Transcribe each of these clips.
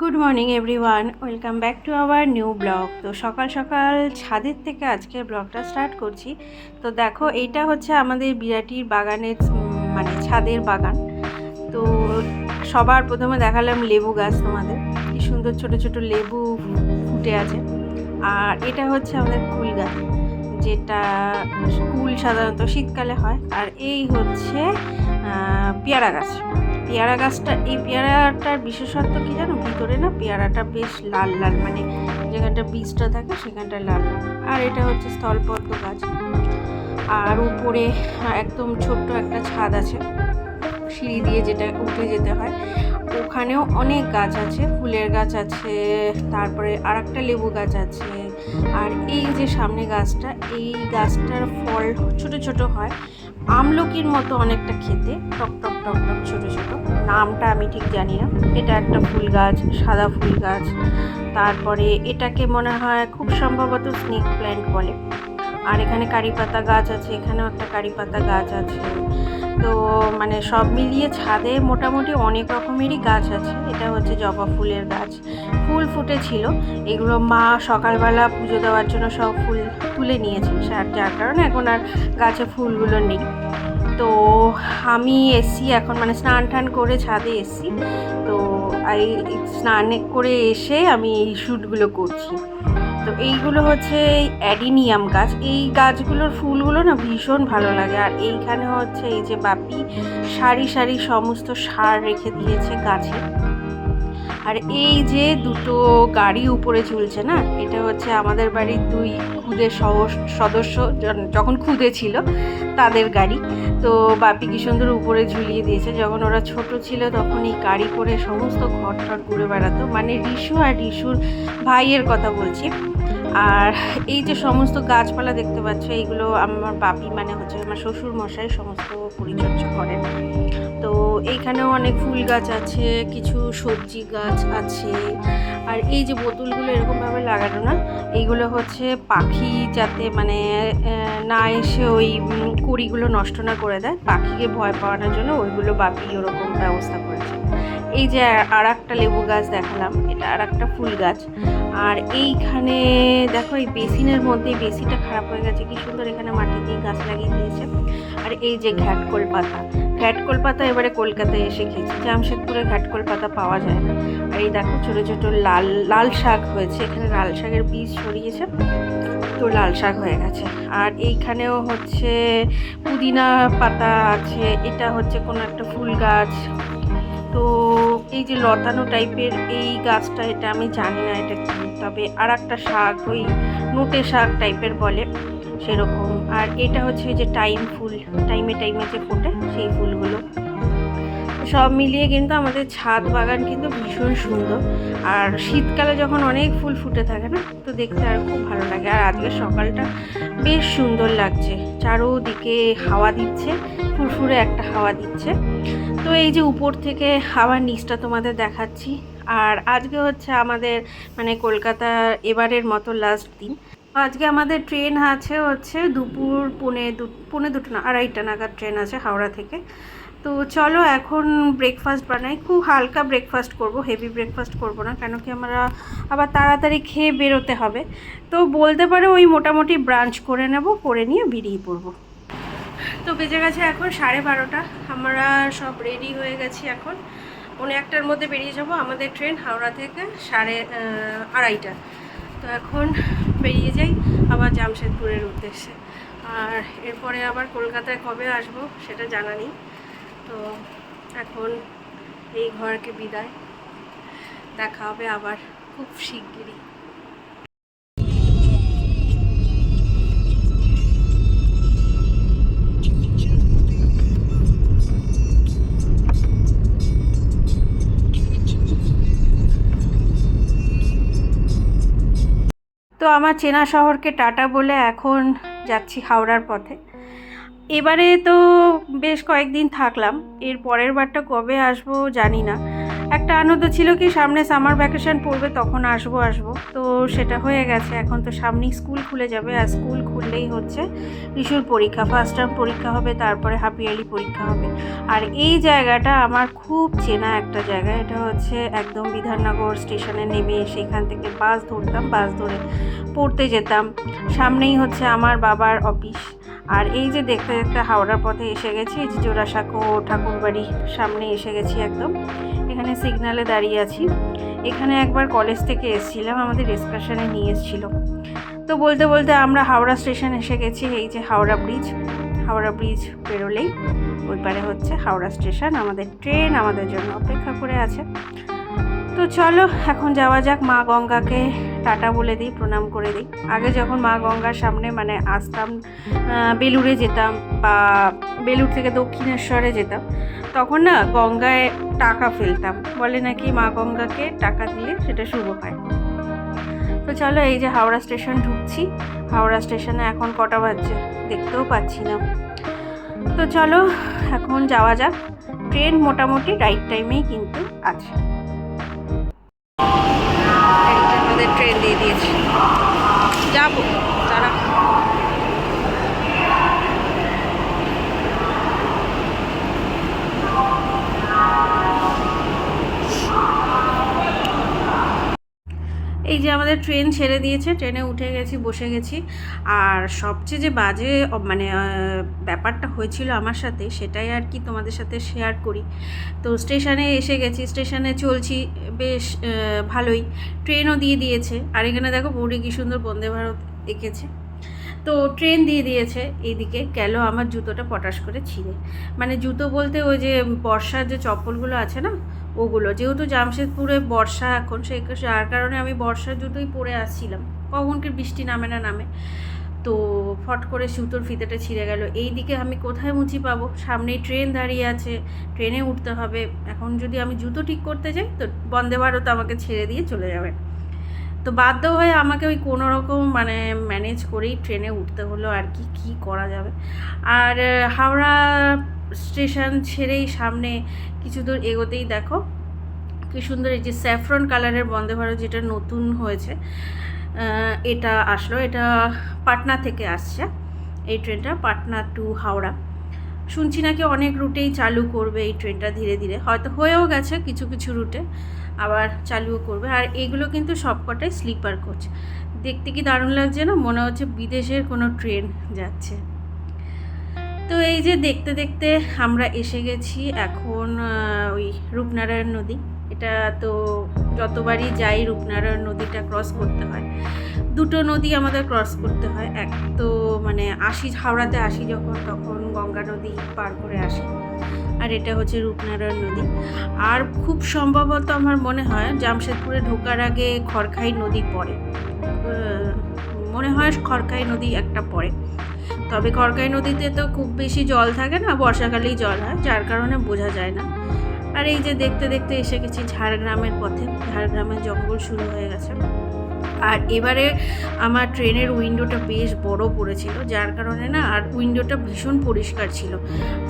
Good morning everyone welcome back to our new blog তো সকাল সকাল ছাদের থেকে আজকের ব্লগটা স্টার্ট করছি। তো দেখো, এইটা হচ্ছে আমাদের বিরাটির বাগানের মানে ছাদের বাগান। তো সবার প্রথমে দেখালাম লেবু গাছ তোমাদের। কি সুন্দর ছোট ছোট লেবু ফুটে আছে। আর এটা হচ্ছে আমাদের ফুল গাছ। যেটা কুল সাধারণত শীতকালে হয়, আর এই হচ্ছে পেয়ারা গাছ। পেয়ারা গাছটা, এই পেয়ারাটার বিশেষত্ব কি জানো? ভিতরে না পেয়ারাটা বেশ লাল লাল মানে যেখানটা বীজটা থাকে সেখানটা লাল। লাল আর এটা হচ্ছে স্থলপদ্ম গাছ। আর উপরে একদম ছোট্ট একটা ছাদ আছে। সিঁড়ি দিয়ে যেটা উঠে যেতে হয়। ওখানেও অনেক গাছ আছে, ফুলের গাছ আছে, তারপরে আর একটা লেবু গাছ আছে। আর এই যে সামনে গাছটা, এই গাছটার ফল ছোট ছোট হয়। আমলকির মতো অনেকটা খেতে, টক টক টক টক ছোট ছোট। নামটা আমি ঠিক জানি না। এটা একটা ফুল গাছ, সাদা ফুল গাছ। তারপরে এটাকে মনে হয় খুব সম্ভবত স্নেক প্ল্যান্ট বলে। আর এখানে কারি পাতা গাছ আছে, এখানেও একটা কারি পাতা গাছ আছে। তো মানে সব মিলিয়ে ছাদে মোটামুটি অনেক রকমেরই গাছ আছে। এটা হচ্ছে জবা ফুলের গাছ। ফুল ফুটেছিল। এগুলো মা সকালবেলা পুজো দেওয়ার জন্য সব ফুল তুলে নিয়েছে। যার যার কারণে এখন আর গাছে ফুলগুলো নেই। তো আমি এসছি এখন মানে স্নান টান করে ছাদে এসছি। তো এই স্নান করে এসে আমি এই শ্যুটগুলো করছি। তো এইগুলো হচ্ছে অ্যাডিনিয়াম গাছ। এই গাছগুলোর ফুলগুলো না ভীষণ ভালো লাগে। আর এইখানে হচ্ছে এই যে বাপি সারি সারি সমস্ত সার রেখে দিয়েছে গাছে। আর এই যে দুটো গাড়ি উপরে ঝুলছে না, এটা হচ্ছে আমাদের বাড়ির দুই খুদে সদস্য যখন খুদে ছিল তাদের গাড়ি। তো বাপি কি সুন্দর উপরে ঝুলিয়ে দিয়েছে। যখন ওরা ছোট ছিল তখন এই গাড়ি করে সমস্ত ঘর ঘুরে বেড়াতো। মানে রিশু আর রিশুর ভাইয়ের কথা বলছি। আর এই যে সমস্ত গাছপালা দেখতে পাচ্ছ, এইগুলো আমার বাপি মানে হচ্ছে আমার শ্বশুর মশাই সমস্ত পরিচর্যা করেন। তো এইখানেও অনেক ফুল গাছ আছে, কিছু সবজি গাছ আছে। আর এই যে বোতলগুলো এরকমভাবে লাগানো না, এইগুলো হচ্ছে পাখি যাতে মানে না এসে ওই কুড়িগুলো নষ্ট না করে দেয়, পাখিকে ভয় পাওয়ানোর জন্য ওইগুলো বাপি ওরকম ব্যবস্থা করেছে। এই যে আর একটা লেবু গাছ দেখালাম, এটা আর একটা ফুল গাছ। আর এইখানে দেখো এই বেসিনের মধ্যে এই বেসিনটা খারাপ হয়ে গেছে। কি সুন্দর এখানে মাটি দিয়ে গাছ লাগিয়ে দিয়েছে। আর এই যে ঘ্যাটকোল পাতা। ঘ্যাটকোল পাতা এবারে কলকাতায় এসে খেয়েছি। জামশেদপুরে ঘ্যাটকোল পাতা পাওয়া যায় না। আর এই দেখো ছোটো ছোটো লাল লাল শাক হয়েছে। এখানে লাল শাকের বীজ ছড়িয়েছে। তো লাল শাক হয়ে গেছে। আর এইখানেও হচ্ছে পুদিনা পাতা আছে। এটা হচ্ছে কোনো একটা ফুল গাছ। তো এই যে লতানো টাইপের এই গাছটা, এটা আমি জানি না এটা কি, তবে আর একটা শাক, ওই নোটে শাক টাইপের বলে সেরকম। আর এটা হচ্ছে যে টাইম ফুল, টাইমে টাইমে যে ফোটে সেই ফুলগুলো। সব মিলিয়ে কিন্তু আমাদের ছাদ বাগান কিন্তু ভীষণ সুন্দর। আর শীতকালে যখন অনেক ফুল ফুটে থাকে না, তো দেখতে আর খুব ভালো লাগে। আর আজকে সকালটা বেশ সুন্দর লাগছে। চারোদিকে হাওয়া দিচ্ছে, ফুরফুরে একটা হাওয়া দিচ্ছে। তো এই যে উপর থেকে হাওয়ার নিচটা তোমাদের দেখাচ্ছি। আর আজকে হচ্ছে আমাদের মানে কলকাতার এবারের মতো লাস্ট দিন। আজকে আমাদের ট্রেন আছে হচ্ছে দুপুর পৌনে দু, পৌনে দুটো না, আড়াইটা নাগাদ ট্রেন আছে হাওড়া থেকে। তো চলো এখন ব্রেকফাস্ট বানাই। খুব হালকা ব্রেকফাস্ট করব হেভি ব্রেকফাস্ট করব না, কেন কি আমরা আবার তাড়াতাড়ি খেয়ে বেরোতে হবে। তো বলতে পারো ওই মোটামুটি ব্রাঞ্চ করে নেব, করে নিয়ে বেরিয়ে পড়ব। তো বেজে গেছে এখন সাড়ে বারোটা। আমরা সব রেডি হয়ে গেছি এখন। পৌনে একটার মধ্যে বেরিয়ে যাব আমাদের ট্রেন হাওড়া থেকে সাড়ে আড়াইটা। তো এখন বেরিয়ে যাই আবার জামশেদপুরের উদ্দেশ্যে। আর এরপরে আবার কলকাতায় কবে আসব সেটা জানা নেই। তো এখন এই ঘরকে বিদায়। দেখা হবে আবার খুব শিগগিরই। তো আমার চেনা শহরকে টাটা বলে এখন যাচ্ছি হাওড়ার পথে। এবারে তো বেশ কয়েকদিন থাকলাম, এর পরের বারটা কবে আসব জানি না। একটা আনন্দ ছিল কি, সামনে সামার ভ্যাকেশন পড়বে, তখন আসব আসব। তো সেটা হয়ে গেছে। এখন তো সামনেই স্কুল খুলে যাবে, আর স্কুল খুললেই হচ্ছে রিশুর পরীক্ষা। ফার্স্ট টার্ম পরীক্ষা হবে, তারপরে হাফ ইয়ারলি পরীক্ষা হবে। আর এই জায়গাটা আমার খুব চেনা একটা জায়গা। এটা হচ্ছে একদম বিধাননগর স্টেশনে নেমে সেখান থেকে বাস ধরতাম বাস ধরে পড়তে যেতাম। সামনেই হচ্ছে আমার বাবার অফিস আর এই যে দেখতে দেখতে হাওড়ার পথে এসে গেছি জোড়াসাঁকো ঠাকুরবাড়ি সামনে এসে গেছি একদম। এখানে সিগনালে দাঁড়িয়ে আছি। এখানে একবার কলেজ থেকে এসেছিলাম, আমাদের এক্সকারশনে নিয়ে এসেছিল। তো বলতে বলতে আমরা হাওড়া স্টেশন এসে গেছি, এই যে হাওড়া ব্রিজ হাওড়া ব্রিজ পেরোলেই ওই পারে হচ্ছে হাওড়া স্টেশন আমাদের ট্রেন আমাদের জন্য অপেক্ষা করে আছে। তো চলো, এখন যাওয়া যাক, মা গঙ্গাকে টাটা বলে দিই, প্রণাম করে দিই। আগে যখন মা গঙ্গার সামনে মানে আসতাম বেলুড়ে যেতাম বা বেলুড় থেকে দক্ষিণেশ্বরে যেতাম তখন না গঙ্গায় টাকা ফেলতাম। বলে নাকি মা গঙ্গাকে টাকা দিলে সেটা শুভ হয়। তো চলো এই যে হাওড়া স্টেশন ঢুকছি। হাওড়া স্টেশনে এখন কটা বাজছে? দেখতেও পাচ্ছি না। তো চলো এখন যাওয়া যাক। ট্রেন মোটামুটি রাইট টাইমেই কিন্তু আছে। আমাদের ট্রেন দিয়ে দিয়েছি। যাব। এই যে আমাদের ট্রেন ছেড়ে দিয়েছে, ট্রেনে উঠে গেছি, বসে গেছি। আর সবচেয়ে যে বাজে মানে ব্যাপারটা হয়েছিল আমার সাথে, সেটাই আর কি তোমাদের সাথে শেয়ার করি। তো স্টেশনে এসে গেছি, স্টেশনে চলছি, বেশ ভালোই। ট্রেনও দিয়ে দিয়েছে। আর এখানে দেখো বোর্ডে কি সুন্দর বন্দে ভারত এঁকেছে। তো ট্রেন দিয়ে দিয়েছে, এইদিকে গেল আমার জুতোটা পটাশ করে ছিঁড়ে। মানে জুতো বলতে ওই যে বর্ষার যে চপ্পলগুলো আছে না ওগুলো। যেহেতু জামশেদপুরে বর্ষা এখন সেই যার কারণে আমি বর্ষার জুতোই পরে আসছিলাম। কখন কি বৃষ্টি নামে না নামে। তো ফট করে সুতোর ফিতেটা ছিঁড়ে গেল। এই দিকে আমি কোথায় মুচি পাবো? সামনেই ট্রেন দাঁড়িয়ে আছে। ট্রেনে উঠতে হবে। এখন যদি আমি জুতো ঠিক করতে যাই, তো বন্দে ভারত আমাকে ছেড়ে দিয়ে চলে যাবে। তো বাধ্য হয়ে আমাকে ওই কোনো রকম মানে ম্যানেজ করেই ট্রেনে উঠতে হলো আর কি, কী করা যাবে। আর হাওড়া স্টেশন ছেড়েই সামনে কিছু দূর এগোতেই দেখো কি সুন্দর এই যে স্যাফরন কালারের বন্দে ভারত যেটা নতুন হয়েছে এটা আসলো, এটা পাটনা থেকে আসছে, এই ট্রেনটা পাটনা টু হাওড়া। শুনছি নাকি অনেক রুটেই চালু করবে এই ট্রেনটা ধীরে ধীরে, হয়তো হয়েও গেছে কিছু কিছু রুটে, আবার চালুও করবে, আর এগুলো কিন্তু সবকটাই স্লিপার কোচ দেখতে কি দারুণ লাগছে না? মনে হচ্ছে বিদেশের কোনো ট্রেন যাচ্ছে। তো এই যে দেখতে দেখতে আমরা এসে গেছি এখন ওই রূপনারায়ণ নদী। এটা তো যতবারই যাই রূপনারায়ণ নদীটা ক্রস করতে হয়। দুটো নদী আমাদের ক্রস করতে হয়। এক তো মানে আসি হাওড়াতে আসি যখন, তখন গঙ্গা নদী পার করে আসি। আর এটা হচ্ছে রূপনারায়ণ নদী। আর খুব সম্ভবত আমার মনে হয় জামশেদপুরে ঢোকার আগে খড়খাই নদী পড়ে। মনে হয় খড়খাই নদী একটা পড়ে। তবে খড়কাই নদীতে তো খুব বেশি জল থাকে না, বর্ষাকালেই জল হয়, যার কারণে বোঝা যায় না। আর এই যে দেখতে দেখতে এসে গেছি ঝাড়গ্রামের পথে, ঝাড়গ্রামের জঙ্গল শুরু হয়ে গেছে। আর এবারে আমার ট্রেনের উইন্ডোটা বেশ বড় পড়েছিল, যার কারণে না আর উইন্ডোটা ভীষণ পরিষ্কার ছিল।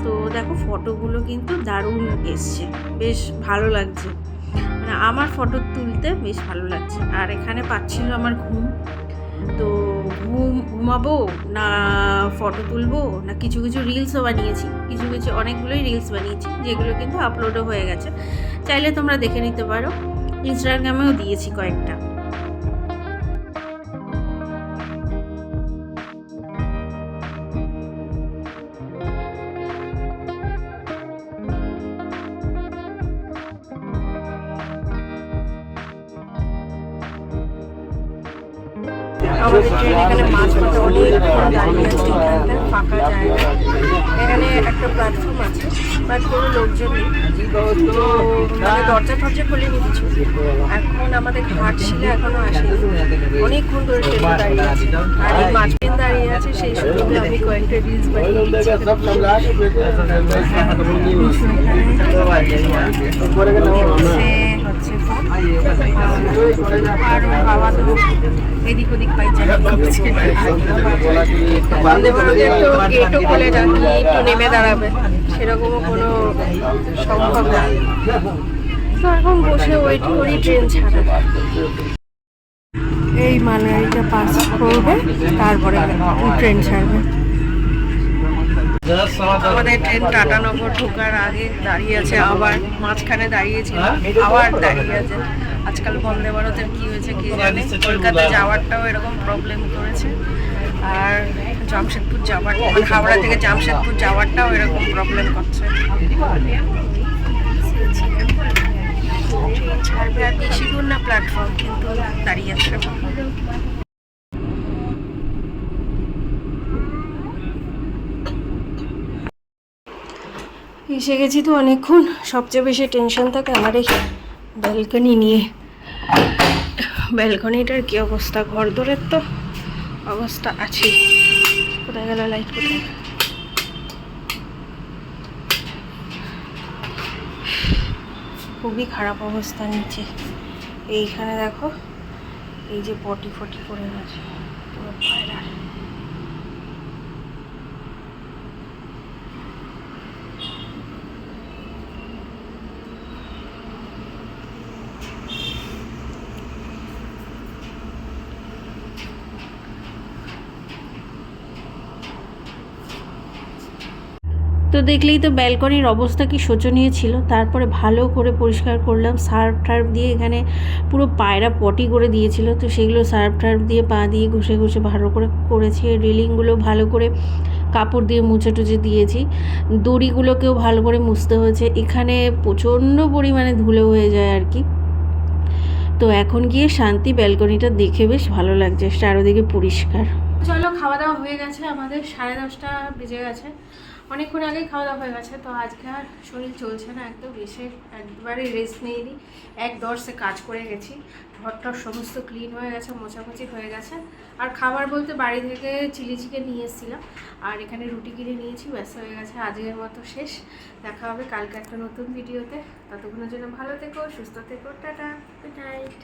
তো দেখো ফটোগুলো কিন্তু দারুণ এসছে, বেশ ভালো লাগছে। মানে আমার ফটো তুলতে বেশ ভালো লাগছে। আর এখানে পাচ্ছিল আমার ঘুম। তো ঘুম, ঘুমাবো না ফটো তুলবো, না কিছু কিছু রিলসও বানিয়েছি। কিছু কিছু অনেকগুলোই রিলস বানিয়েছি, যেগুলো কিন্তু আপলোডও হয়ে গেছে। চাইলে তোমরা দেখে নিতে পারো। ইনস্টাগ্রামেও দিয়েছি কয়েকটা। আমাদের ট্রেন এখানে মাছ অনেক দাঁড়িয়ে আছে ফাঁকা জায়গা এখানে একটা প্ল্যাটফর্ম আছে বাট কোনো লোকজন নেই। তো মানে দরজা ফরজা খুলেনি কিছু। এখন আমাদের ঘাটশিলা এখনও আসেনি। অনেকক্ষণ ধরে ট্রেন দাঁড়িয়ে আছে। আর এই মাছ ট্রেন দাঁড়িয়ে আছে সেই সুযোগে আমি কয়েকটা রিলস বানিয়ে দিচ্ছি। একটু নেমে দাঁড়াবে সেরকমও কোনো সম্ভব বসে করি ট্রেন এই মালগাড়িটা পাস করবে, তারপরে ট্রেন ছাড়বে। আমাদের ট্রেন টাটানগর ঢোকার আগে দাঁড়িয়ে আছে আবার মাঝখানে দাঁড়িয়েছিল আবার দাঁড়িয়ে আছে। আজকাল বন্দে ভারতের কি হয়েছে কি জানে? কলকাতা যাওয়ারটাও এরকম প্রবলেম করেছে। আর জামশেদপুর যাওয়ার হাওড়া থেকে জামশেদপুর যাওয়ারটাও এরকম প্রবলেম করছে। বেশি দূর না প্ল্যাটফর্ম কিন্তু দাঁড়িয়ে আছে। এসে গেছি তো অনেকক্ষণ। সবচেয়ে বেশি টেনশন থাকে আমার এই ব্যালকনি নিয়ে। ব্যালকনিটার কি অবস্থা? ঘর দরের তো অবস্থা আছে কোথায় গেল লাইট কোথায়? খুবই খারাপ অবস্থা নিচে। এইখানে দেখো, এই যে পটি ফটি করে গেছে পুরো পায়রা তো দেখলেই তো ব্যালকনির অবস্থা কি শোচনীয় ছিল। তারপরে ভালো করে পরিষ্কার করলাম। সার্ফ টার্ফ দিয়ে এখানে পুরো পায়রা পটি করে দিয়েছিল। তো সেগুলো সার্ফ টার্ফ দিয়ে পা দিয়ে ঘষে ঘষে ভালো করে করেছি। রেলিংগুলো ভালো করে কাপড় দিয়ে মুছে টুছে দিয়েছি। দড়িগুলোকেও ভালো করে মুছতে হয়েছে। এখানে প্রচণ্ড পরিমাণে ধুলো হয়ে যায় আর কি। তো এখন গিয়ে শান্তি ব্যালকনিটা দেখে বেশ ভালো লাগছে। চারোদিকে পরিষ্কার। চলো, খাওয়া দাওয়া হয়ে গেছে। আমাদের সাড়ে দশটা বেজে গেছে। অনেকক্ষণ আগে খাওয়া দাওয়া হয়ে গেছে, তো আজকে আর শরীর চলছে না, একদম এসে একবারে রেস্ট নিয়ে নিই এক দর্শে কাজ করে গেছি ঘরটার সমস্ত ক্লিন হয়ে গেছে, মোছামুছি হয়ে গেছে। আর খাবার বলতে বাড়ি থেকে চিলি চিকেন নিয়ে এসেছিলাম, আর এখানে রুটি কিনে নিয়েছি ব্যস্ত হয়ে গেছে, আজকের মতো শেষ। দেখা হবে কালকে একটা নতুন ভিডিওতে ততক্ষণের জন্য ভালো থেকো, সুস্থ থেকো, টাটা। Good night